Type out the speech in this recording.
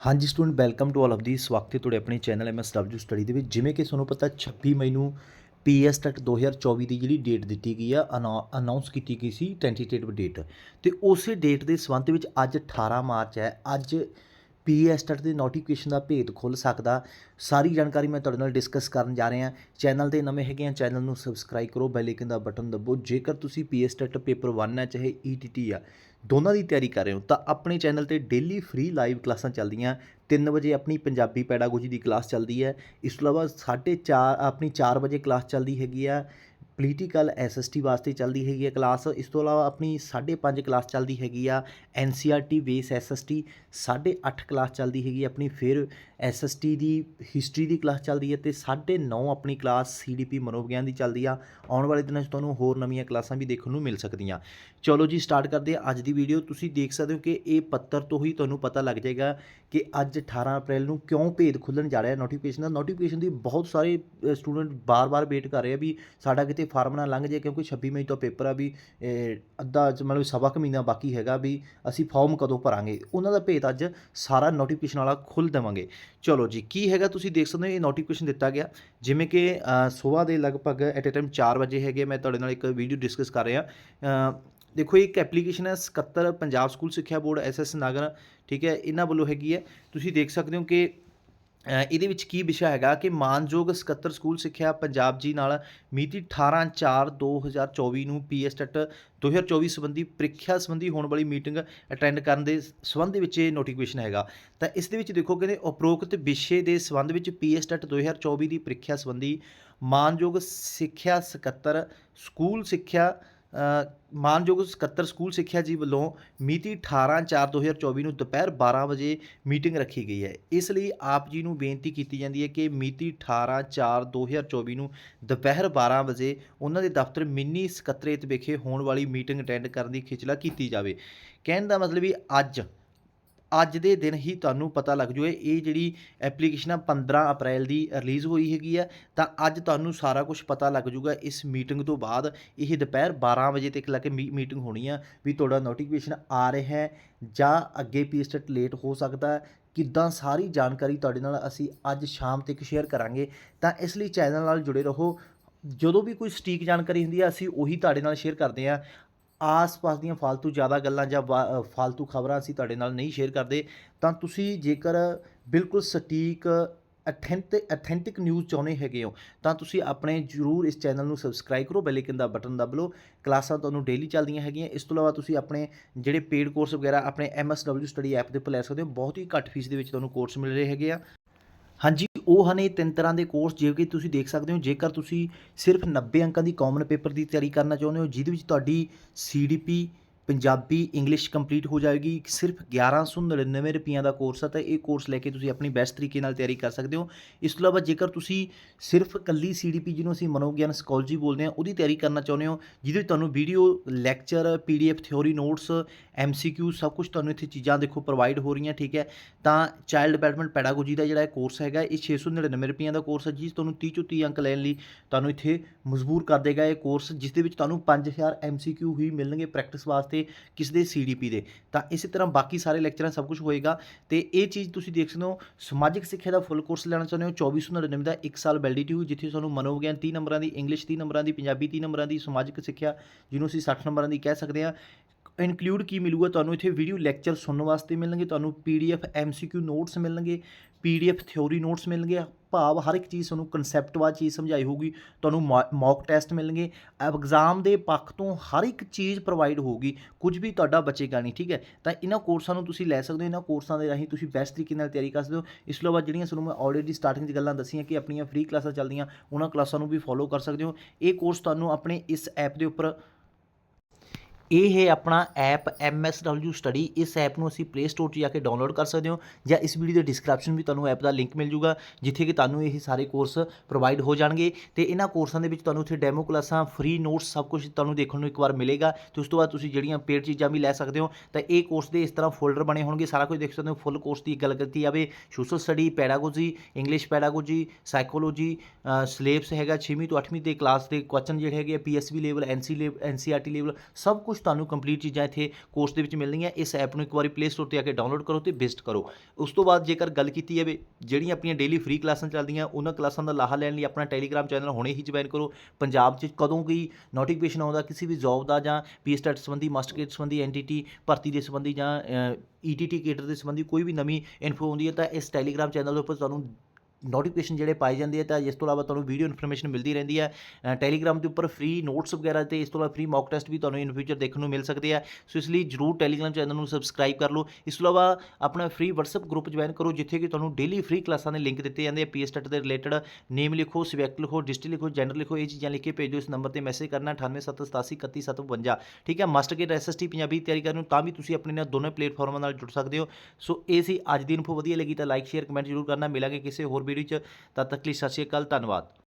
ਹਾਂਜੀ student welcome to all of the ਸਵਾਗਤ ਹੈ ਤੁਹਾਡੇ ਆਪਣੇ ਚੈਨਲ ਐਮਐਸਡਬਲਯੂ ਸਟੱਡੀ ਦੇ ਵਿੱਚ। ਜਿਵੇਂ ਕਿ ਤੁਹਾਨੂੰ ਪਤਾ 26 ਮਈ ਨੂੰ ਪੀਐਸ ਟੈਟ 2024 ਦੀ ਜਿਹੜੀ ਡੇਟ ਦਿੱਤੀ ਗਈ ਆ ਅਨਾਉਂਸ ਕੀਤੀ ਗਈ ਸੀ ਟੈਂਟੇਟਿਵ ਡੇਟ ਤੇ ਉਸੇ ਡੇਟ ਦੇ ਸੰਬੰਧ ਵਿੱਚ ਅੱਜ 18 ਮਾਰਚ ਹੈ। ਅੱਜ ਪੀਐਸ ਟੈਟ ਦੇ ਨੋਟੀਫਿਕੇਸ਼ਨ ਦਾ ਭੇਦ ਖੁੱਲ ਸਕਦਾ। ਸਾਰੀ ਜਾਣਕਾਰੀ ਮੈਂ ਤੁਹਾਡੇ ਨਾਲ ਡਿਸਕਸ ਕਰਨ ਜਾ ਰਿਹਾ। ਚੈਨਲ ਤੇ ਨਵੇਂ ਹੈਗੇ ਆ ਚੈਨਲ ਨੂੰ ਸਬਸਕ੍ਰਾਈਬ ਕਰੋ ਬੈਲ ਆਈਕਨ ਦਾ ਬਟਨ ਦਬੋ। ਜੇਕਰ ਤੁਸੀਂ ਪੀਐਸ ਟੈਟ ਪੇਪਰ 1 ਹੈ, ਚਾਹੇ ਈਟੀਟੀ ਆ ਦੋਨਾਂ ਦੀ ਤਿਆਰੀ ਕਰ ਰਹੇ ਹੋ ਤਾਂ ਆਪਣੇ ਚੈਨਲ ਤੇ ਡੇਲੀ ਫ੍ਰੀ ਲਾਈਵ ਕਲਾਸਾਂ ਚੱਲਦੀਆਂ। 3 ਵਜੇ ਆਪਣੀ ਪੰਜਾਬੀ ਪੈਡਾਗੋਜੀ ਦੀ ਕਲਾਸ ਚੱਲਦੀ ਹੈ। ਇਸ ਤੋਂ ਇਲਾਵਾ 4:30 ਆਪਣੀ 4 ਵਜੇ ਕਲਾਸ ਚੱਲਦੀ ਹੈਗੀ ਆ। ਪੋਲੀਟੀਕਲ ਐਸਐਸਟੀ ਵਾਸਤੇ ਚੱਲਦੀ ਹੈਗੀ ਹੈ ਕਲਾਸ ਇਸ ਤੋਂ ਇਲਾਵਾ ਆਪਣੀ 5:30 ਕਲਾਸ ਚੱਲਦੀ ਹੈਗੀ ਆ। ਐਨਸੀਆਰਟੀ ਬੇਸ ਐਸਐਸਟੀ 8:30 ਕਲਾਸ ਚੱਲਦੀ ਹੈਗੀ ਆਪਣੀ ਫਿਰ ਐਸਐਸਟੀ ਦੀ ਹਿਸਟਰੀ ਦੀ ਕਲਾਸ ਚੱਲਦੀ ਹੈ ਤੇ 9:30 ਆਪਣੀ ਕਲਾਸ ਸੀਡੀਪੀ ਮਨੋਵਿਗਿਆਨ ਦੀ ਚੱਲਦੀ ਆ। ਆਉਣ ਵਾਲੇ ਦਿਨਾਂ 'ਚ ਤੁਹਾਨੂੰ ਹੋਰ ਨਵੀਆਂ ਕਲਾਸਾਂ ਵੀ ਦੇਖਣ ਨੂੰ ਮਿਲ ਸਕਦੀਆਂ। ਚਲੋ ਜੀ ਸਟਾਰਟ ਕਰਦੇ ਆ ਅੱਜ ਦੀ ਵੀਡੀਓ ਤੁਸੀਂ ਦੇਖ ਸਕਦੇ ਹੋ ਕਿ ਇਹ ਪੱਤਰ ਤੋਂ ਹੀ ਤੁਹਾਨੂੰ ਪਤਾ ਲੱਗ ਜਾਏਗਾ ਕਿ ਅੱਜ 18 ਅਪ੍ਰੈਲ ਨੂੰ ਕਿਉਂ ਭੇਦ ਖੁੱਲਣ ਜਾ ਰਿਹਾ ਨੋਟੀਫਿਕੇਸ਼ਨ ਦਾ ਨੋਟੀਫਿਕੇਸ਼ਨ ਦੀ ਬਹੁਤ ਸਾਰੇ ਸਟੂਡੈਂਟ ਬਾਰ-ਬਾਰ ਵੇਟ ਕਰ ਰਹੇ ਆ ਵੀ ਸਾਡਾ ਕਿਤੇ ਫਾਰਮ ਨਾ ਲੰਘ ਜੇ ਕਿਉਂਕਿ 26 ਮਈ ਤੋਂ ਪੇਪਰ ਆ ਵੀ ਅੱਧਾ ਚ ਮਤਲਬ ਸਵਾ ਕੁ ਮਹੀਨਾ ਬਾਕੀ ਹੈਗਾ ਵੀ ਅਸੀਂ ਫਾਰਮ ਕਦੋਂ ਭਰਾਂਗੇ। ਉਹਨਾਂ ਦਾ ਭੇਦ ਅੱਜ ਸਾਰਾ ਨੋਟੀਫਿਕੇਸ਼ਨ ਵਾਲਾ ਖੁੱਲ ਦੇਵਾਂਗੇ। ਚਲੋ ਜੀ, ਕੀ ਹੈਗਾ ਤੁਸੀਂ ਦੇਖ ਸਕਦੇ ਹੋ, ਇਹ ਨੋਟੀਫਿਕੇਸ਼ਨ ਦਿੱਤਾ ਗਿਆ। ਜਿਵੇਂ ਕਿ ਸਵੇਰ ਦੇ ਲਗਭਗ ਐਟ ਅ ਟਾਈਮ 4 ਵਜੇ ਹੈਗੇ ਮੈਂ ਤੁਹਾਡੇ ਨਾਲ ਇੱਕ ਵੀਡੀਓ ਡਿਸਕਸ ਕਰ ਰਿਹਾ। ਦੇਖੋ ਇੱਕ ਐਪਲੀਕੇਸ਼ਨ ਹੈ 77 ਪੰਜਾਬ ਸਕੂਲ ਸਿੱਖਿਆ ਬੋਰਡ ਐਸਐਸ ਨਾਗਰ, ਠੀਕ ਹੈ, ਇਹਨਾਂ ਵੱਲੋਂ ਹੈਗੀ ਹੈ। ਤੁਸੀਂ ਦੇਖ ਸਕਦੇ ਹੋ ਕਿ ਇਹਦੇ ਵਿੱਚ ਕੀ ਵਿਸ਼ਾ ਹੈਗਾ ਕਿ ਮਾਨਯੋਗ 77 ਸਕੂਲ ਸਿੱਖਿਆ ਪੰਜਾਬ ਜੀ ਨਾਲ ਮਿਤੀ 18/4/2024 ਨੂੰ ਪੀਐਸ ਟੈਟ 2024 ਸੰਬੰਧੀ ਪ੍ਰੀਖਿਆ ਸੰਬੰਧੀ ਹੋਣ ਵਾਲੀ ਮੀਟਿੰਗ ਅਟੈਂਡ ਕਰਨ ਦੇ ਸੰਬੰਧ ਵਿੱਚ ਇਹ ਨੋਟੀਫਿਕੇਸ਼ਨ ਹੈਗਾ। ਤਾਂ ਇਸ ਦੇ ਵਿੱਚ ਦੇਖੋ ਕਹਿੰਦੇ ਉਪਰੋਕਤ ਵਿਸ਼ੇ ਦੇ ਸੰਬੰਧ ਵਿੱਚ ਪੀਐਸ ਟੈਟ 2024 ਦੀ ਪ੍ਰੀਖਿਆ ਸੰਬੰਧੀ ਮਾਨਯੋਗ ਸਿੱਖਿਆ 77 ਸਕੂਲ ਸਿੱਖਿਆ ਮਾਨਯੋਗ 77 ਸਕੂਲ ਸਿੱਖਿਆ ਜੀ ਵੱਲੋਂ ਮਿਤੀ 18/4/2024 ਨੂੰ ਦੁਪਹਿਰ 12 ਵਜੇ ਮੀਟਿੰਗ ਰੱਖੀ ਗਈ ਹੈ। ਇਸ ਲਈ ਆਪ ਜੀ ਨੂੰ ਬੇਨਤੀ ਕੀਤੀ ਜਾਂਦੀ ਹੈ ਕਿ ਮਿਤੀ 18/4/2024 ਨੂੰ ਦੁਪਹਿਰ 12 ਵਜੇ ਉਹਨਾਂ ਦੇ ਦਫ਼ਤਰ ਮਿੰਨੀ ਸਕੱਤਰੇਤ ਵਿਖੇ ਹੋਣ ਵਾਲੀ ਮੀਟਿੰਗ ਅਟੈਂਡ ਕਰਨ ਦੀ ਖਿਚਲਾ ਕੀਤੀ ਜਾਵੇ। ਕਹਿਣ ਦਾ ਮਤਲਬ ਵੀ ਅੱਜ ਅੱਜ ਦੇ ਦਿਨ ਹੀ ਤੁਹਾਨੂੰ ਪਤਾ ਲੱਗ ਜੂਏ, ਇਹ ਜਿਹੜੀ ਐਪਲੀਕੇਸ਼ਨ ਆ 15 ਅਪ੍ਰੈਲ ਦੀ ਰਿਲੀਜ਼ ਹੋਈ ਹੈਗੀ ਆ, ਤਾਂ ਅੱਜ ਤੁਹਾਨੂੰ ਸਾਰਾ ਕੁਝ ਪਤਾ ਲੱਗ ਜੂਗਾ। ਇਸ ਮੀਟਿੰਗ ਤੋਂ ਬਾਅਦ ਇਹ ਦੁਪਹਿਰ 12 ਵਜੇ ਤੱਕ ਲੱਗੇ ਮੀਟਿੰਗ ਹੋਣੀ ਆ ਵੀ ਤੁਹਾਡਾ ਨੋਟੀਫਿਕੇਸ਼ਨ ਆ ਰਿਹਾ ਹੈ ਜਾਂ ਅੱਗੇ ਪੀਸਟ ਲੇਟ ਹੋ ਸਕਦਾ ਕਿੱਦਾਂ ਸਾਰੀ ਜਾਣਕਾਰੀ ਤੁਹਾਡੇ ਨਾਲ ਅਸੀਂ ਅੱਜ ਸ਼ਾਮ ਤੱਕ ਸ਼ੇਅਰ ਕਰਾਂਗੇ। ਤਾਂ ਇਸ ਲਈ ਚੈਨਲ ਨਾਲ ਜੁੜੇ ਰਹੋ। ਜਦੋਂ ਵੀ ਕੋਈ ਸਟੀਕ ਜਾਣਕਾਰੀ ਹੁੰਦੀ ਹੈ ਅਸੀਂ ਉਹੀ ਤੁਹਾਡੇ ਨਾਲ ਸ਼ੇਅਰ ਕਰਦੇ ਹਾਂ। ਆਸ-ਪਾਸ ਦੀਆਂ ਫालतू ਜ਼ਿਆਦਾ ਗੱਲਾਂ ਜਾਂ ਫालतू ਖਬਰਾਂ ਅਸੀਂ ਤੁਹਾਡੇ ਨਾਲ ਨਹੀਂ ਸ਼ੇਅਰ ਕਰਦੇ, ਤਾਂ ਤੁਸੀਂ ਜੇਕਰ ਬਿਲਕੁਲ ਸਟੀਕ ਅਥੈਂਟਿਕ ਅਥੈਂਟਿਕ ਨਿਊਜ਼ ਚਾਹੁੰਦੇ ਹੈਗੇ ਹੋ, ਤਾਂ ਤੁਸੀਂ ਆਪਣੇ ਜਰੂਰ ਇਸ ਚੈਨਲ ਨੂੰ ਸਬਸਕ੍ਰਾਈਬ ਕਰੋ ਬੈਲ ਆਈਕਨ ਦਾ ਬਟਨ ਦਬ ਲਓ। ਕਲਾਸਾਂ ਤੁਹਾਨੂੰ ਡੇਲੀ ਚੱਲਦੀਆਂ ਹੈਗੀਆਂ, ਇਸ ਤੋਂ ਇਲਾਵਾ ਤੁਸੀਂ ਆਪਣੇ ਜਿਹੜੇ ਪੇਡ ਕੋਰਸ ਵਗੈਰਾ, ਆਪਣੇ MSW ਸਟੱਡੀ ਐਪ ਦੇ ਉੱਪਰ ਲੈ ਸਕਦੇ ਹੋ, ਬਹੁਤ ਹੀ ਘੱਟ ਫੀਸ ਦੇ ਵਿੱਚ ਤੁਹਾਨੂੰ ਕੋਰਸ ਮਿਲ ਰਹੇ ਹੈਗੇ ਆ। ਹਾਂਜੀ, ਉਹ ਹਨ ਇਹ ਤਿੰਨ ਤਰ੍ਹਾਂ ਦੇ ਕੋਰਸ ਜਿਵੇਂ ਕਿ ਤੁਸੀਂ ਦੇਖ ਸਕਦੇ ਹੋ, ਜੇਕਰ ਤੁਸੀਂ ਸਿਰਫ 90 ਅੰਕਾਂ ਦੀ ਕਾਮਨ ਪੇਪਰ ਦੀ ਤਿਆਰੀ ਕਰਨਾ ਚਾਹੁੰਦੇ ਹੋ, ਜਿਹਦੇ ਵਿੱਚ ਤੁਹਾਡੀ ਸੀਡੀਪੀ ਪੰਜਾਬੀ ਇੰਗਲਿਸ਼ ਕੰਪਲੀਟ ਹੋ ਜਾਏਗੀ। ਸਿਰਫ 1199 ਰੁਪਈਆਂ ਦਾ ਕੋਰਸ ਹੈ ਤਾਂ ਇਹ ਕੋਰਸ ਲੈ ਕੇ ਤੁਸੀਂ ਆਪਣੀ ਬੈਸਟ ਤਰੀਕੇ ਨਾਲ ਤਿਆਰੀ ਕਰ ਸਕਦੇ ਹੋ। ਇਸ ਤੋਂ ਇਲਾਵਾ ਜੇਕਰ ਤੁਸੀਂ ਸਿਰਫ ਕੱਲੀ ਸੀਡੀਪੀ ਜਿਹਨੂੰ ਅਸੀਂ ਮਨੋਵਿਗਿਆਨ ਸਾਈਕੋਲੋਜੀ ਬੋਲਦੇ ਹਾਂ, ਉਹਦੀ ਤਿਆਰੀ ਕਰਨਾ ਚਾਹੁੰਦੇ ਹੋ, ਜਿਹਦੇ ਵਿੱਚ ਤੁਹਾਨੂੰ video lecture PDF theory notes MCQ ਸਭ ਕੁਝ ਤੁਹਾਨੂੰ ਇੱਥੇ ਚੀਜ਼ਾਂ ਦੇਖੋ ਪ੍ਰੋਵਾਈਡ ਹੋ ਰਹੀਆਂ, ਠੀਕ ਹੈ? ਤਾਂ ਚਾਈਲਡ ਡਿਵੈਲਪਮੈਂਟ ਪੈਡਾਗੋਜੀ ਦਾ ਜਿਹੜਾ ਕੋਰਸ ਹੈਗਾ, ਇਹ 699 ਰੁਪਈਆਂ ਦਾ ਕੋਰਸ ਹੈ ਜਿਸ ਤੁਹਾਨੂੰ 30 ਚੋਂ 30 ਅੰਕ ਲੈਣ ਲਈ ਤੁਹਾਨੂੰ ਇੱਥੇ ਮਜਬੂਰ ਕਰ ਦੇਗਾ ਇਹ ਕੋਰਸ ਜਿਸ ਦੇ ਵਿੱਚ ਤੁਹਾਨੂੰ 5000 ਐਮਸੀਕਿਊ ਹੀ ਮਿਲਣਗੇ ਪ੍ਰੈਕਟਿਸ ਵਾਸਤੇ। ਕਿਸ ਦੇ ਸੀਡੀਪੀ ਦੇ। ਤਾਂ ਇਸੇ ਤਰ੍ਹਾਂ ਬਾਕੀ ਸਾਰੇ ਲੈਕਚਰਾਂ ਸਭ ਕੁਝ ਹੋਏਗਾ। ਤੇ ਇਹ ਚੀਜ਼ ਤੁਸੀਂ ਦੇਖ ਸਕਦੇ ਹੋ, ਸਮਾਜਿਕ ਸਿੱਖਿਆ ਦਾ ਫੁੱਲ ਕੋਰਸ ਲੈਣਾ ਚਾਹੁੰਦੇ ਹੋ 2499 ਦਾ 1 ਸਾਲ ਵੈਲਿਡਿਟੀ ਹੋਈ, ਜਿੱਥੇ ਤੁਹਾਨੂੰ ਮਨੋਵਿਗਿਆਨ 30 ਨੰਬਰਾਂ ਦੀ ਇੰਗਲਿਸ਼ 30 ਨੰਬਰਾਂ ਦੀ, ਪੰਜਾਬੀ 30 ਨੰਬਰਾਂ ਦੀ, ਸਮਾਜਿਕ ਸਿੱਖਿਆ, ਜਿਹਨੂੰ ਅਸੀਂ 60 ਨੰਬਰਾਂ ਦੀ ਕਹਿ ਸਕਦੇ ਹਾਂ। ਇਨਕਲੂਡ ਕੀ ਮਿਲੂਗਾ? ਤੁਹਾਨੂੰ ਇੱਥੇ ਵੀਡੀਓ ਲੈਕਚਰ ਸੁਣਨ ਵਾਸਤੇ ਮਿਲਣਗੇ, ਤੁਹਾਨੂੰ ਪੀਡੀਐਫ ਐਮਸੀਕਿਊ ਨੋਟਸ ਮਿਲਣਗੇ ਪੀਡੀਐਫ ਥਿਉਰੀ ਨੋਟਸ ਮਿਲਣਗੇ। ਭਾਵ ਹਰ ਇੱਕ ਚੀਜ਼ ਤੁਹਾਨੂੰ ਕਨਸੈਪਟਵਾਰ ਚੀਜ਼ ਸਮਝਾਈ ਹੋਊਗੀ, ਤੁਹਾਨੂੰ ਮੌਕ ਟੈਸਟ ਮਿਲਣਗੇ। ਐਗਜ਼ਾਮ ਦੇ ਪੱਖ ਤੋਂ ਹਰ ਇੱਕ ਚੀਜ਼ ਪ੍ਰੋਵਾਈਡ ਹੋਊਗੀ, ਕੁਝ ਵੀ ਤੁਹਾਡਾ ਬਚੇਗਾ ਨਹੀਂ, ਠੀਕ ਹੈ? ਤਾਂ ਇਹਨਾਂ ਕੋਰਸਾਂ ਨੂੰ ਤੁਸੀਂ ਲੈ ਸਕਦੇ ਹੋ, ਇਹਨਾਂ ਕੋਰਸਾਂ ਦੇ ਰਾਹੀਂ ਤੁਸੀਂ ਬੈਸਟ ਤਰੀਕੇ ਨਾਲ ਤਿਆਰੀ ਕਰ ਸਕਦੇ ਹੋ। ਇਸ ਤੋਂ ਇਲਾਵਾ ਜਿਹੜੀਆਂ ਤੁਹਾਨੂੰ ਮੈਂ ਆਲਰੇਡੀ ਸਟਾਰਟਿੰਗ 'ਚ ਗੱਲਾਂ ਦੱਸੀਆਂ ਕਿ ਆਪਣੀਆਂ ਫ੍ਰੀ ਕਲਾਸਾਂ ਚੱਲਦੀਆਂ, ਉਹਨਾਂ ਕਲਾਸਾਂ ਨੂੰ ਵੀ ਫੋਲੋ ਕਰ ਸਕਦੇ ਹੋ। ਇਹ ਕੋਰਸ ਤੁਹਾਨੂੰ ਆਪਣੇ ਇਸ ਐਪ ਦੇ ਉੱਪਰ ਇਹ ਹੈ ਆਪਣਾ ਐਪ MSW ਸਟੱਡੀ ਇਸ ਐਪ ਨੂੰ ਅਸੀਂ ਪਲੇ ਸਟੋਰ 'ਚ ਜਾ ਕੇ ਡਾਊਨਲੋਡ ਕਰ ਸਕਦੇ ਹੋ ਜਾਂ ਇਸ ਵੀਡੀਓ ਦੇ ਡਿਸਕ੍ਰਿਪਸ਼ਨ ਵੀ ਤੁਹਾਨੂੰ ਐਪ ਦਾ ਲਿੰਕ ਮਿਲ ਜੂਗਾ ਜਿੱਥੇ ਕਿ ਤੁਹਾਨੂੰ ਇਹ ਸਾਰੇ ਕੋਰਸ ਪ੍ਰੋਵਾਈਡ ਹੋ ਜਾਣਗੇ। ਤੇ ਇਹਨਾਂ ਕੋਰਸਾਂ ਦੇ ਵਿੱਚ ਤੁਹਾਨੂੰ ਉੱਥੇ ਡੈਮੋ ਕਲਾਸਾਂ ਫ੍ਰੀ ਨੋਟਸ ਸਭ ਕੁਝ ਤੁਹਾਨੂੰ ਦੇਖਣ ਨੂੰ ਇੱਕ ਵਾਰ ਮਿਲੇਗਾ। ਤੇ ਉਸ ਤੋਂ ਬਾਅਦ ਤੁਸੀਂ ਜਿਹੜੀਆਂ ਪੇਡ ਚੀਜ਼ਾਂ ਵੀ ਲੈ ਸਕਦੇ ਹੋ, ਤਾਂ ਇਹ ਕੋਰਸ ਦੇ ਇਸ ਤਰ੍ਹਾਂ ਫੋਲਡਰ ਬਣੇ ਹੋਣਗੇ। ਸਾਰਾ ਕੁਝ ਦੇਖ ਸਕਦੇ ਹੋ ਫੁੱਲ ਕੋਰਸ ਦੀ ਗੱਲ ਕੀਤੀ ਜਾਵੇ social study pedagogy English pedagogy psychology syllabus ਹੈਗਾ 6ਵੀਂ ਤੋਂ 8ਵੀਂ ਦੇ ਕਲਾਸ ਦੇ ਕੁਐਸਚਨ ਜਿਹੜੇ ਹੈਗੇ PSB level NC level NCERT level ਸਭ ਕੁਝ ਕੁਝ ਤੁਹਾਨੂੰ ਕੰਪਲੀਟ ਚੀਜ਼ਾਂ ਇੱਥੇ ਕੋਰਸ ਦੇ ਵਿੱਚ ਮਿਲਣਗੀਆਂ। ਇਸ ਐਪ ਨੂੰ ਇੱਕ ਵਾਰੀ ਪਲੇ ਸਟੋਰ ਤੇ ਆ ਕੇ ਡਾਊਨਲੋਡ ਕਰੋ ਤੇ ਵਿਜ਼ਿਟ ਕਰੋ। ਉਸ ਤੋਂ ਬਾਅਦ ਜੇਕਰ ਗੱਲ ਕੀਤੀ ਜਾਵੇ, ਜਿਹੜੀਆਂ ਆਪਣੀਆਂ ਡੇਲੀ ਫ੍ਰੀ ਕਲਾਸਾਂ ਚੱਲਦੀਆਂ, ਉਹਨਾਂ ਕਲਾਸਾਂ ਦਾ ਲਾਹਾ ਲੈਣ ਲਈ ਆਪਣਾ ਟੈਲੀਗ੍ਰਾਮ ਚੈਨਲ ਹੁਣੇ ਹੀ ਜੁਆਇਨ ਕਰੋ। ਪੰਜਾਬ 'ਚ ਕਦੋਂ ਕੋਈ ਨੋਟੀਫਿਕੇਸ਼ਨ ਆਉਂਦਾ, ਕਿਸੇ ਵੀ ਜੌਬ ਦਾ ਜਾਂ ਪੀ ਸਟੈਟ ਸੰਬੰਧੀ ਮਾਸਟਰ ਕੇਟ ਸੰਬੰਧੀ ਐਨਟੀਟੀ ਭਰਤੀ ਦੇ ਸੰਬੰਧੀ ਜਾਂ ਈਟੀਟੀ ਕੇਡਰ ਦੇ ਸੰਬੰਧੀ ਕੋਈ ਵੀ ਨਵੀਂ ਇਨਫੋ ਆਉਂਦੀ ਹੈ, ਤਾਂ ਇਸ ਟੈਲੀਗ੍ਰਾਮ ਚੈਨਲ ਦੇ ਉੱਪਰ ਤੁਹਾਨੂੰ ਨੋਟੀਫਿਕੇਸ਼ਨ ਜਿਹੜੇ ਪਾਏ ਜਾਂਦੇ ਆ, ਤਾਂ ਇਸ ਤੋਂ ਇਲਾਵਾ ਤੁਹਾਨੂੰ ਵੀਡੀਓ ਇਨਫੋਰਮੇਸ਼ਨ ਮਿਲਦੀ ਰਹਿੰਦੀ ਹੈ ਟੈਲੀਗ੍ਰਾਮ ਦੇ ਉੱਪਰ ਫ੍ਰੀ ਨੋਟਸ ਵਗੈਰਾ ਤੇ ਇਸ ਤੋਂ ਇਲਾਵਾ ਫ੍ਰੀ ਮੌਕ ਟੈਸਟ ਵੀ ਤੁਹਾਨੂੰ ਇਨ ਫਿਊਚਰ ਦੇਖਣ ਨੂੰ ਮਿਲ ਸਕਦੇ ਆ। ਸੋ ਇਸ ਲਈ ਜਰੂਰ ਟੈਲੀਗ੍ਰਾਮ ਚੈਨਲ ਨੂੰ ਸਬਸਕ੍ਰਾਈਬ ਕਰ ਲਓ। ਇਸ ਤੋਂ ਇਲਾਵਾ ਆਪਣਾ ਫ੍ਰੀ WhatsApp ਗਰੁੱਪ ਜੁਆਇਨ ਕਰੋ, ਜਿੱਥੇ ਕਿ ਤੁਹਾਨੂੰ ਡੇਲੀ ਫ੍ਰੀ ਕਲਾਸਾਂ ਦੇ ਲਿੰਕ ਦਿੱਤੇ ਜਾਂਦੇ ਆ। ਪੀਐਸਟੈਟ ਦੇ ਰਿਲੇਟਡ ਨੇਮ ਲਿਖੋ ਸਬਜੈਕਟ ਲਿਖੋ ਡਿਸਟ੍ਰਿਕਟ ਲਿਖੋ ਜੈਂਡਰ ਲਿਖੋ, ਇਹ ਚੀਜ਼ਾਂ ਲਿਖ ਕੇ ਭੇਜ। ਦਿਓ ਇਸ ਨੰਬਰ ਤੇ ਮੈਸੇਜ ਕਰਨਾ 9878831752 ਠੀਕ ਹੈ ਮਾਸਟਰ ਕੇਟ ਐਸਐਸਟੀ ਪੰਜਾਬੀ ਦੀ ਤਿਆਰੀ ਕਰਨ ਨੂੰ ਤਾਂ ਵੀ ਤੁਸੀਂ ਆਪਣੇ ਨਾਲ ਦੋਨੇ ਪਲੇਟਫਾਰਮਾਂ ਨਾਲ ਜੁੜ ਸਕਦੇ ਹੋ। ਸੋ ਇਹ ਸੀ ਅੱਜ ਦੀ ਇਨਫੋ ਵਧੀਆ ਲੱਗੀ ਤਾਂ ਲਾਈਕ ਸ਼ੇਅਰ ਕਮੈਂਟ ਜ਼ਰੂਰ ਕਰਨਾ। ਮਿਲਾਂਗੇ ਕਿਸੇ ਹੋਰ ਵੀਡੀਓ 'ਚ। ਤਦ ਤੱਕ ਲਈ ਸਤਿ ਸ਼੍ਰੀ ਅਕਾਲ ਧੰਨਵਾਦ।